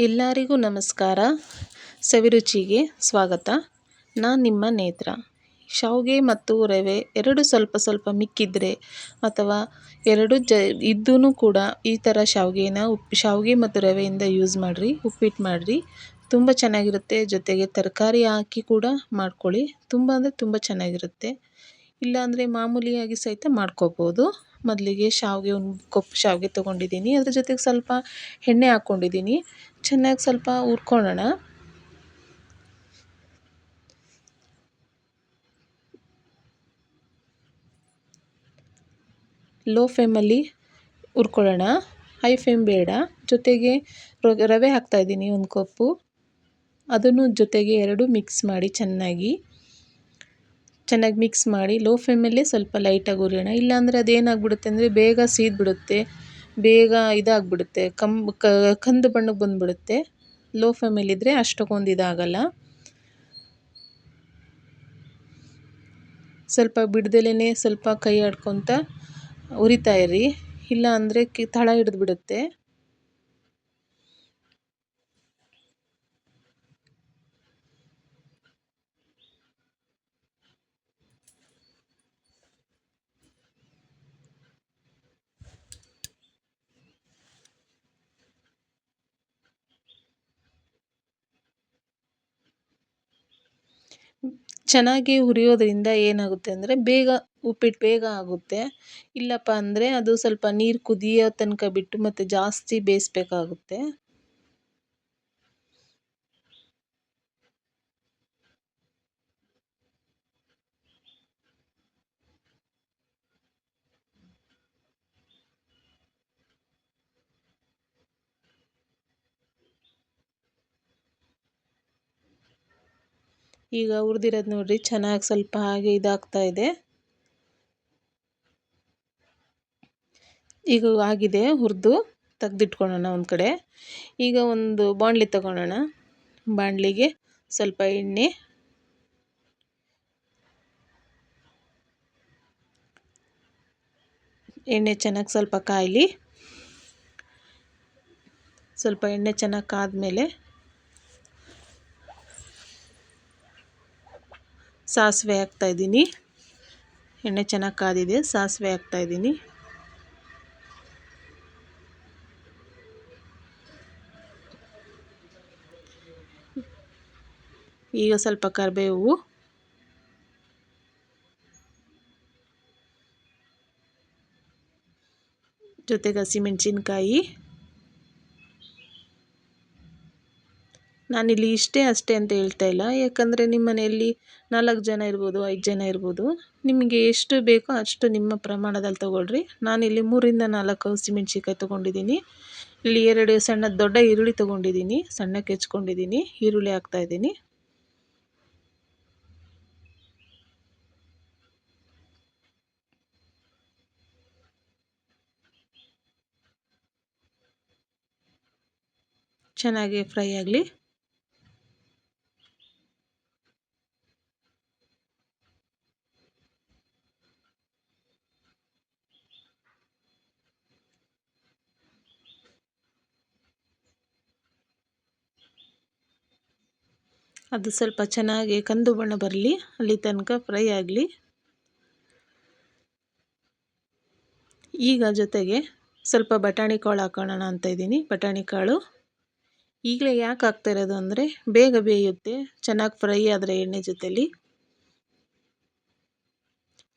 ಎಲ್ಲರಿಗೂ ನಮಸ್ಕಾರ. ಸವಿರುಚಿಗೆ ಸ್ವಾಗತ. ನಾನು ನಿಮ್ಮ ನೇತ್ರ. ಶಾವಿಗೆ ಮತ್ತು ರವೆ ಎರಡು ಸ್ವಲ್ಪ ಸ್ವಲ್ಪ ಮಿಕ್ಕಿದರೆ ಅಥವಾ ಎರಡು ಜ ಇದ್ದೂ ಕೂಡ ಈ ಥರ ಶಾವಿಗೆನ ಉಪ್ಪು ಶಾವಿಗೆ ಮತ್ತು ರವೆಯಿಂದ ಯೂಸ್ ಮಾಡಿರಿ ಉಪ್ಪಿಟ್ಟು ಮಾಡಿರಿ. ತುಂಬ ಚೆನ್ನಾಗಿರುತ್ತೆ. ಜೊತೆಗೆ ತರಕಾರಿ ಹಾಕಿ ಕೂಡ ಮಾಡ್ಕೊಳ್ಳಿ. ತುಂಬ ಅಂದರೆ ತುಂಬ ಚೆನ್ನಾಗಿರುತ್ತೆ. ಇಲ್ಲಾಂದರೆ ಮಾಮೂಲಿಯಾಗಿ ಸಹಿತ ಮಾಡ್ಕೋಬೋದು. ಮೊದಲಿಗೆ ಶಾವಿಗೆ ಒಂದು ಕಪ್ ಶಾವಿಗೆ ತೊಗೊಂಡಿದ್ದೀನಿ. ಅದ್ರ ಜೊತೆಗೆ ಸ್ವಲ್ಪ ಎಣ್ಣೆ ಹಾಕ್ಕೊಂಡಿದ್ದೀನಿ ಚೆನ್ನಾಗಿ ಸ್ವಲ್ಪ ಹುರ್ಕೊಳ್ಳೋಣ. ಲೋ ಫ್ಲೇಮಲ್ಲಿ ಹುರ್ಕೊಳ್ಳೋಣ. ಹೈ ಫ್ಲೇಮ್ ಬೇಡ. ಜೊತೆಗೆ ರವೆ ಹಾಕ್ತಾಯಿದ್ದೀನಿ ಒಂದು ಕಪ್ಪು. ಅದನ್ನು ಜೊತೆಗೆ ಎರಡು ಮಿಕ್ಸ್ ಮಾಡಿ ಚೆನ್ನಾಗಿ. ಚೆನ್ನಾಗಿ ಮಿಕ್ಸ್ ಮಾಡಿ ಲೋ ಫ್ಲೇಮಲ್ಲೇ ಸ್ವಲ್ಪ ಲೈಟಾಗಿ ಉರಿಯೋಣ. ಇಲ್ಲಾಂದರೆ ಅದೇನಾಗ್ಬಿಡುತ್ತೆ ಅಂದರೆ ಬೇಗ ಸೀದ್ಬಿಡುತ್ತೆ, ಬೇಗ ಇದಾಗ್ಬಿಡುತ್ತೆ ಕಮ್ ಕಂದು ಬಣ್ಣಕ್ಕೆ ಬಂದುಬಿಡುತ್ತೆ. ಲೋ ಫ್ಲೇಮಲ್ಲಿದ್ದರೆ ಅಷ್ಟಕ್ಕೊಂದು ಇದಾಗಲ್ಲ. ಸ್ವಲ್ಪ ಬಿಡ್ದಲೇ ಸ್ವಲ್ಪ ಕೈ ಆಡ್ಕೊತ ಉರಿತಾ ಇರಿ. ಇಲ್ಲ ಅಂದರೆ ಕಿ, ತಳ ಹಿಡಿದ್ಬಿಡುತ್ತೆ. ಚೆನ್ನಾಗಿ ಹುರಿಯೋದ್ರಿಂದ ಏನಾಗುತ್ತೆ ಅಂದರೆ ಬೇಗ ಉಪ್ಪಿಟ್ಟು ಬೇಗ ಆಗುತ್ತೆ. ಇಲ್ಲಪ್ಪ ಅಂದರೆ ಅದು ಸ್ವಲ್ಪ ನೀರು ಕುದಿಯೋ ತನಕ ಬಿಟ್ಟು ಮತ್ತು ಜಾಸ್ತಿ ಬೇಯಿಸ್ಬೇಕಾಗುತ್ತೆ. ಈಗ ಹುರಿದಿರೋದು ನೋಡಿರಿ, ಚೆನ್ನಾಗಿ ಸ್ವಲ್ಪ ಹಾಗೆ ಇದಾಗ್ತಾ ಇದೆ. ಈಗ ಆಗಿದೆ ಹುರಿದು, ತೆಗ್ದಿಟ್ಕೊಳ್ಳೋಣ ಒಂದು ಕಡೆ. ಈಗ ಒಂದು ಬಾಣಲಿ ತಗೊಳ್ಳೋಣ. ಬಾಣಲಿಗೆ ಸ್ವಲ್ಪ ಎಣ್ಣೆ. ಎಣ್ಣೆ ಚೆನ್ನಾಗಿ ಸ್ವಲ್ಪ ಕಾಯಲಿ. ಸ್ವಲ್ಪ ಎಣ್ಣೆ ಚೆನ್ನಾಗಿ ಕಾದ್ಮೇಲೆ ಸಾಸಿವೆ ಹಾಕ್ತಾಯಿದ್ದೀನಿ ಎಣ್ಣೆ ಚೆನ್ನಾಗಿ ಕಾದಿದೆ ಸಾಸಿವೆ ಹಾಕ್ತಾಯಿದ್ದೀನಿ ಈಗ ಸ್ವಲ್ಪ ಕರಿಬೇವು. ಜೊತೆಗೆ ಹಸಿಮೆಣ್ಸಿನ್ಕಾಯಿ. ನಾನಿಲ್ಲಿ ಇಷ್ಟೇ ಅಷ್ಟೇ ಅಂತ ಹೇಳ್ತಾ ಇಲ್ಲ. ಯಾಕಂದರೆ ನಿಮ್ಮ ಮನೆಯಲ್ಲಿ ನಾಲ್ಕು ಜನ ಇರ್ಬೋದು, ಐದು ಜನ ಇರ್ಬೋದು. ನಿಮಗೆ ಎಷ್ಟು ಬೇಕೋ ಅಷ್ಟು ನಿಮ್ಮ ಪ್ರಮಾಣದಲ್ಲಿ ತೊಗೊಳ್ರಿ. ನಾನಿಲ್ಲಿ ಮೂರಿಂದ ನಾಲ್ಕು ಹಸಿಮೆಣ್ಸಿನ್ಕಾಯಿ ತೊಗೊಂಡಿದ್ದೀನಿ. ಇಲ್ಲಿ ಎರಡು ಸಣ್ಣ ದೊಡ್ಡ ಈರುಳ್ಳಿ ತೊಗೊಂಡಿದ್ದೀನಿ. ಸಣ್ಣಕ್ಕೆ ಹೆಚ್ಕೊಂಡಿದ್ದೀನಿ. ಈರುಳ್ಳಿ ಹಾಕ್ತಾಯಿದ್ದೀನಿ ಚೆನ್ನಾಗಿ ಫ್ರೈ ಆಗಲಿ. ಅದು ಸ್ವಲ್ಪ ಚೆನ್ನಾಗಿ ಕಂದು ಬಣ್ಣ ಬರಲಿ, ಅಲ್ಲಿ ತನಕ ಫ್ರೈ ಆಗಲಿ. ಈಗ ಜೊತೆಗೆ ಸ್ವಲ್ಪ ಬಟಾಣಿ ಕಾಳು ಹಾಕೋಣ ಅಂತ ಇದ್ದೀನಿ, ಬಟಾಣಿ ಕಾಳು. ಈಗಲೇ ಯಾಕೆ ಹಾಕ್ತಾ ಇರೋದು ಅಂದರೆ, ಬೇಗ ಬೇಯುತ್ತೆ, ಚೆನ್ನಾಗಿ ಫ್ರೈ ಆದರೆ ಎಣ್ಣೆ ಜೊತೆಯಲ್ಲಿ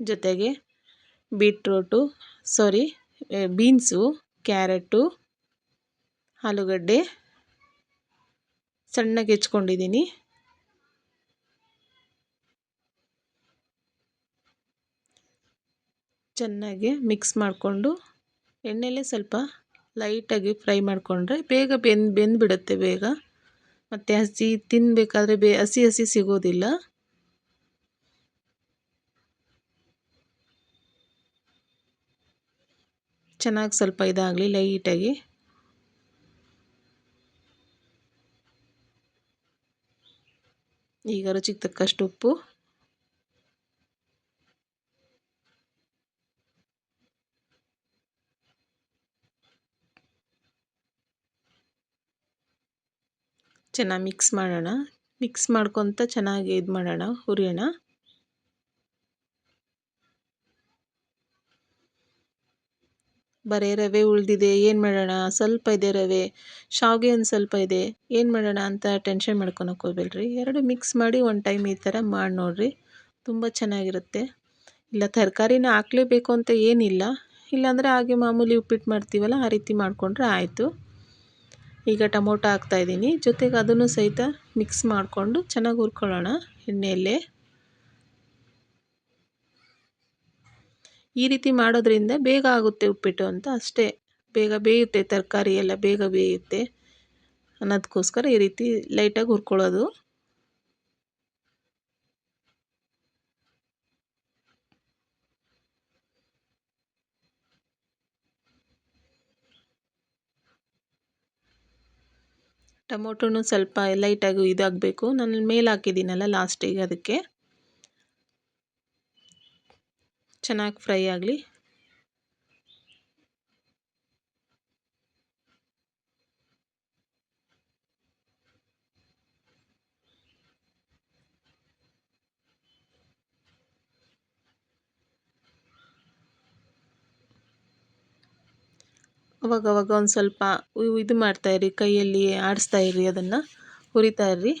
ಜೊತೆಗೆ ಬೀಟ್ರೋಟು ಸಾರಿ ಬೀನ್ಸು, ಕ್ಯಾರೆಟು, ಆಲೂಗಡ್ಡೆ ಸಣ್ಣಗೆ ಹೆಚ್ಕೊಂಡಿದ್ದೀನಿ. ಚೆನ್ನಾಗಿ ಮಿಕ್ಸ್ ಮಾಡಿಕೊಂಡು ಎಣ್ಣೆಲೇ ಸ್ವಲ್ಪ ಲೈಟಾಗಿ ಫ್ರೈ ಮಾಡಿಕೊಂಡ್ರೆ ಬೇಗ ಬೆಂದು, ಬೆಂದುಬಿಡುತ್ತೆ ಬೇಗ. ಮತ್ತು ಹಸಿ ತಿನ್ನಬೇಕಾದ್ರೆ ಬೇ, ಹಸಿ ಹಸಿ ಸಿಗೋದಿಲ್ಲ. ಚೆನ್ನಾಗಿ ಸ್ವಲ್ಪ ಇದಾಗಲಿ ಲೈಟಾಗಿ ಈಗ ರುಚಿಗೆ ತಕ್ಕಷ್ಟು ಉಪ್ಪು. ಚೆನ್ನಾಗಿ ಮಿಕ್ಸ್ ಮಾಡೋಣ. ಮಿಕ್ಸ್ ಮಾಡ್ಕೊತ ಚೆನ್ನಾಗಿ ಇದು ಮಾಡೋಣ, ಹುರಿಯೋಣ. ಬರೀ ರವೆ ಉಳಿದಿದೆ, ಏನು ಮಾಡೋಣ? ಸ್ವಲ್ಪ ಇದೆ ರವೆ. ಶಾವಿಗೆ ಒಂದು ಸ್ವಲ್ಪ ಇದೆ. ಏನು ಮಾಡೋಣ ಅಂತ ಟೆನ್ಷನ್ ಮಾಡ್ಕೊಳಕ್ಕೆ ಹೋಗ್ಬೇಡ್ರಿ. ಎರಡು ಮಿಕ್ಸ್ ಮಾಡಿ ಒನ್ ಟೈಮ್ ಈ ಥರ ಮಾಡಿ ನೋಡಿರಿ. ತುಂಬ ಚೆನ್ನಾಗಿರುತ್ತೆ. ಇಲ್ಲ ತರಕಾರಿನ ಹಾಕ್ಲೇಬೇಕು ಅಂತ ಏನಿಲ್ಲ. ಇಲ್ಲಾಂದರೆ ಹಾಗೆ ಮಾಮೂಲಿ ಉಪ್ಪಿಟ್ಟು ಮಾಡ್ತೀವಲ್ಲ, ಆ ರೀತಿ ಮಾಡಿಕೊಂಡ್ರೆ ಆಯಿತು. ಈಗ ಟೊಮೊಟೊ ಹಾಕ್ತಾಯಿದ್ದೀನಿ ಜೊತೆಗೆ ಅದನ್ನು ಸಹಿತ ಮಿಕ್ಸ್ ಮಾಡಿಕೊಂಡು ಚೆನ್ನಾಗಿ ಹುರ್ಕೊಳ್ಳೋಣ ಎಣ್ಣೆಯಲ್ಲೇ. ಈ ರೀತಿ ಮಾಡೋದ್ರಿಂದ ಬೇಗ ಆಗುತ್ತೆ ಉಪ್ಪಿಟ್ಟು ಅಂತ ಅಷ್ಟೇ. ಬೇಗ ಬೇಯುತ್ತೆ, ತರಕಾರಿ ಎಲ್ಲ ಬೇಗ ಬೇಯುತ್ತೆ ಅನ್ನೋದಕ್ಕೋಸ್ಕರ ಈ ರೀತಿ ಲೈಟಾಗಿ ಹುರ್ಕೊಳ್ಳೋದು. ಟೊಮೊಟೊನು ಸ್ವಲ್ಪ ಲೈಟಾಗಿ ಇದಾಗಬೇಕು. ನಾನು ಮೇಲೆ ಹಾಕಿದ್ದೀನಲ್ಲ ಲಾಸ್ಟಿಗೆ ಅದಕ್ಕೆ. ಚೆನ್ನಾಗಿ ಫ್ರೈ ಆಗಲಿ. ಅವಾಗವಾಗ ಒಂದು ಸ್ವಲ್ಪ ಇದು ಮಾಡ್ತಾಯಿರಿ ಕೈಯಲ್ಲಿ ಆಡಿಸ್ತಾ ಇರಿ ಅದನ್ನು ಹುರಿತಾ ಇರ್ರಿ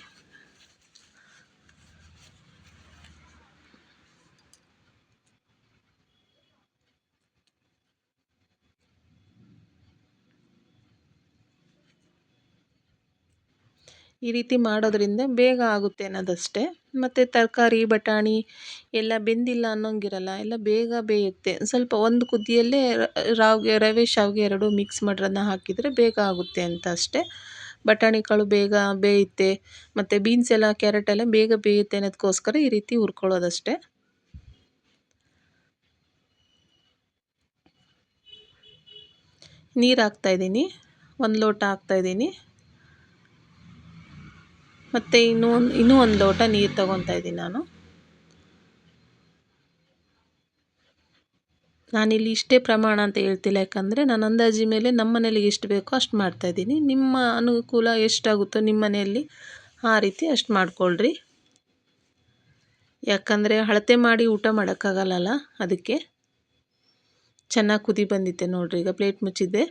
ಈ ರೀತಿ ಮಾಡೋದ್ರಿಂದ ಬೇಗ ಆಗುತ್ತೆ ಅನ್ನೋದಷ್ಟೇ. ಮತ್ತು ತರಕಾರಿ, ಬಟಾಣಿ ಎಲ್ಲ ಬೆಂದಿಲ್ಲ ಅನ್ನೋಂಗಿರಲ್ಲ, ಎಲ್ಲ ಬೇಗ ಬೇಯುತ್ತೆ. ಸ್ವಲ್ಪ ಒಂದು ಕುದಿಯಲ್ಲೇ ರಾವ್ಗೆ, ರವೆ, ಶಾವಿಗೆ ಎರಡು ಮಿಕ್ಸ್ ಮಾಡಿರೋದನ್ನ ಹಾಕಿದರೆ ಬೇಗ ಆಗುತ್ತೆ ಅಂತ ಅಷ್ಟೇ. ಬಟಾಣಿ ಕಾಳು ಬೇಗ ಬೇಯುತ್ತೆ, ಮತ್ತು ಬೀನ್ಸ್ ಎಲ್ಲ ಕ್ಯಾರೆಟ್ ಎಲ್ಲ ಬೇಗ ಬೇಯುತ್ತೆ ಅನ್ನೋದಕ್ಕೋಸ್ಕರ ಈ ರೀತಿ ಹುರ್ಕೊಳ್ಳೋದಷ್ಟೇ. ನೀರು ಹಾಕ್ತಾಯಿದ್ದೀನಿ ಒಂದು ಲೋಟ ಹಾಕ್ತಾಯಿದ್ದೀನಿ ಮತ್ತು ಇನ್ನೂ ಒಂದು ಇನ್ನೂ ಒಂದು ಲೋಟ ನೀರು ತಗೊತಾ ಇದ್ದೀನಿ ನಾನು. ನಾನಿಲ್ಲಿ ಇಷ್ಟೇ ಪ್ರಮಾಣ ಅಂತ ಹೇಳ್ತಿಲ್ಲ, ಯಾಕಂದರೆ ನಾನು ಅಂದಾಜಿ ಮೇಲೆ ನಮ್ಮ ಮನೇಲಿ ಎಷ್ಟು ಬೇಕೋ ಅಷ್ಟು ಮಾಡ್ತಾಯಿದ್ದೀನಿ ನಿಮ್ಮ ಅನುಕೂಲ ಎಷ್ಟಾಗುತ್ತೋ ನಿಮ್ಮ ಮನೆಯಲ್ಲಿ ಆ ರೀತಿ ಅಷ್ಟು ಮಾಡಿಕೊಳ್ಳ್ರಿ ಯಾಕಂದರೆ ಅಳತೆ ಮಾಡಿ ಊಟ ಮಾಡೋಕ್ಕಾಗಲ್ಲ ಅದಕ್ಕೆ. ಚೆನ್ನಾಗಿ ಕುದಿ ಬಂದಿತ್ತೆ ನೋಡಿರಿ, ಈಗ ಪ್ಲೇಟ್ ಮುಚ್ಚಿದ್ದೆ,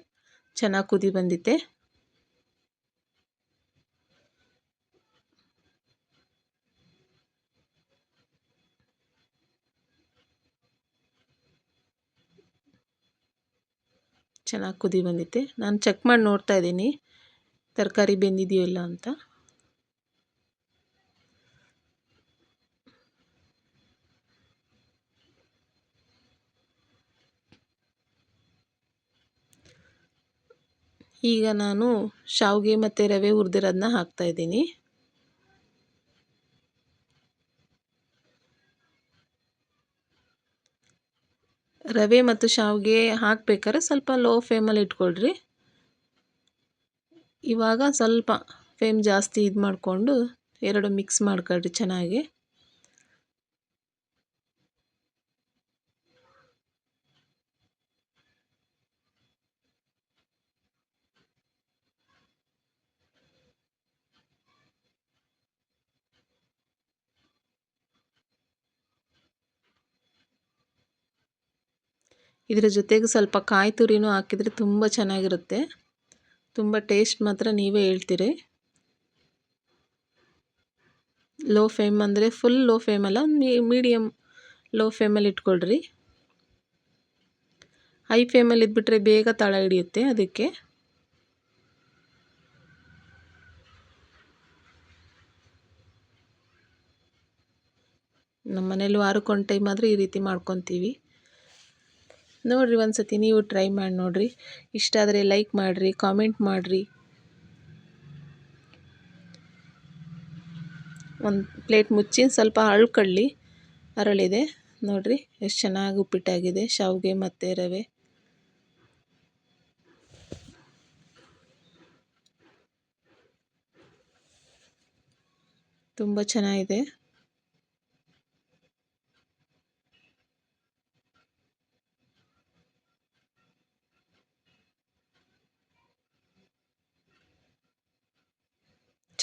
ಚೆನ್ನಾಗಿ ಕುದಿ ಬಂದಿತ್ತೆ. ಚೆನ್ನಾಗಿ ಕುದಿ ಬಂದಿದೆ ನಾನು ಚೆಕ್ ಮಾಡಿ ನೋಡ್ತಾ ಇದ್ದೀನಿ. ತರಕಾರಿ ಬೆಂದಿದೆಯೋ ಇಲ್ಲ ಅಂತ. ಈಗ ನಾನು ಶಾವಿಗೆ ಮತ್ತು ರವೆ ಹುರಿದಿರೋದನ್ನ ಹಾಕ್ತಾಯಿದ್ದೀನಿ ರವೆ ಮತ್ತು ಶಾವಿಗೆ ಹಾಕ್ಬೇಕಾದ್ರೆ ಸ್ವಲ್ಪ ಲೋ ಫ್ಲೇಮಲ್ಲಿ ಇಟ್ಕೊಳ್ರಿ. ಇವಾಗ ಸ್ವಲ್ಪ ಫ್ಲೇಮ್ ಜಾಸ್ತಿ ಇದು ಮಾಡಿಕೊಂಡು ಎರಡು ಮಿಕ್ಸ್ ಮಾಡ್ಕೊಳ್ರಿ ಚೆನ್ನಾಗಿ. ಇದರ ಜೊತೆಗೆ ಸ್ವಲ್ಪ ಕಾಯಿ ತುರಿನೂ ಹಾಕಿದರೆ ತುಂಬ ಚೆನ್ನಾಗಿರುತ್ತೆ. ತುಂಬ ಟೇಸ್ಟ್ ಮಾತ್ರ ನೀವೇ ಹೇಳ್ತೀರಿ. ಲೋ ಫ್ಲೇಮ್ ಅಂದರೆ ಫುಲ್ ಲೋ ಫ್ಲೇಮಲ್ಲ ಮೀಡಿಯಮ್ ಲೋ ಫ್ಲೇಮಲ್ಲಿ ಇಟ್ಕೊಳ್ರಿ. ಹೈ ಫ್ಲೇಮಲ್ಲಿ ಇದ್ಬಿಟ್ರೆ ಬೇಗ ತಳ ಹಿಡಿಯುತ್ತೆ ಅದಕ್ಕೆ. ನಮ್ಮ ಮನೇಲಿ ವಾರಕ್ಕೊಂದು ಟೈಮ್ ಆದರೆ ಈ ರೀತಿ ಮಾಡ್ಕೊತೀವಿ. ನೋಡಿರಿ ಒಂದು ಸತಿ ನೀವು ಟ್ರೈ ಮಾಡಿ ನೋಡಿರಿ. ಇಷ್ಟ ಆದರೆ ಲೈಕ್ ಮಾಡಿರಿ ಕಾಮೆಂಟ್ ಮಾಡಿರಿ. ಒಂದು ಪ್ಲೇಟ್ ಮುಚ್ಚಿ ಸ್ವಲ್ಪ ಅಳ್ಕೊಳ್ಳಿ ಅರಳಿದೆ ನೋಡಿರಿ ಎಷ್ಟು ಚೆನ್ನಾಗಿ ಉಪ್ಪಿಟ್ಟಾಗಿದೆ ಶಾವಿಗೆ ಮತ್ತು ರವೆ. ತುಂಬ ಚೆನ್ನಾಗಿದೆ.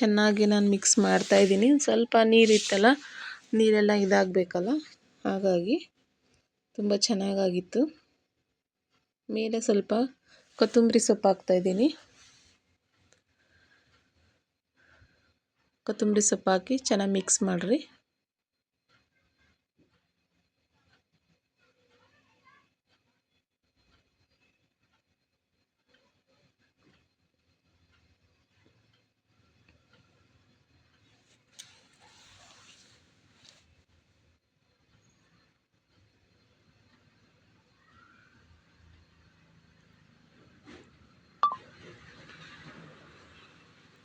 ಚೆನ್ನಾಗಿ ನಾನು ಮಿಕ್ಸ್ ಮಾಡ್ತಾಯಿದ್ದೀನಿ ಸ್ವಲ್ಪ ನೀರಿತ್ತಲ್ಲ ನೀರೆಲ್ಲ ಇದಾಗಬೇಕಲ್ಲ? ಹಾಗಾಗಿ ತುಂಬ ಚೆನ್ನಾಗಾಗಿತ್ತು. ಮೇಲೆ ಸ್ವಲ್ಪ ಕೊತ್ತಂಬರಿ ಸೊಪ್ಪು ಹಾಕ್ತಾಯಿದ್ದೀನಿ ಕೊತ್ತಂಬರಿ ಸೊಪ್ಪು ಹಾಕಿ ಚೆನ್ನಾಗಿ ಮಿಕ್ಸ್ ಮಾಡಿರಿ.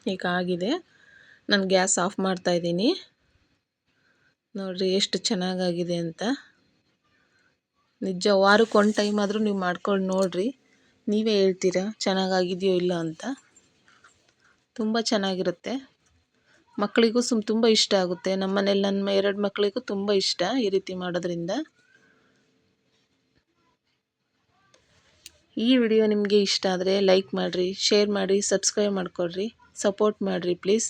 ಈಗ ಆಗಿದೆ. ನಾನು ಗ್ಯಾಸ್ ಆಫ್ ಮಾಡ್ತಾಯಿದ್ದೀನಿ ನೋಡಿರಿ ಎಷ್ಟು ಚೆನ್ನಾಗಾಗಿದೆ ಅಂತ. ನಿಜ ವಾರಕ್ಕೆ ಒಂದು ಟೈಮ್ ಆದರೂ ನೀವು ಮಾಡ್ಕೊಂಡು ನೋಡಿರಿ. ನೀವೇ ಹೇಳ್ತೀರಾ ಚೆನ್ನಾಗಾಗಿದೆಯೋ ಇಲ್ಲ ಅಂತ. ತುಂಬ ಚೆನ್ನಾಗಿರುತ್ತೆ. ಮಕ್ಕಳಿಗೂ ಸುಮ್ ತುಂಬ ಇಷ್ಟ ಆಗುತ್ತೆ. ನಮ್ಮ ಮನೇಲಿ ನನ್ನ ಎರಡು ಮಕ್ಕಳಿಗೂ ತುಂಬ ಇಷ್ಟ ಈ ರೀತಿ ಮಾಡೋದ್ರಿಂದ. ಈ ವಿಡಿಯೋ ನಿಮಗೆ ಇಷ್ಟ ಆದರೆ ಲೈಕ್ ಮಾಡಿರಿ, ಶೇರ್ ಮಾಡಿ ಸಬ್ಸ್ಕ್ರೈಬ್ ಮಾಡಿಕೊಡ್ರಿ. ಸಪೋರ್ಟ್ ಮಾಡಿರಿ ಪ್ಲೀಸ್.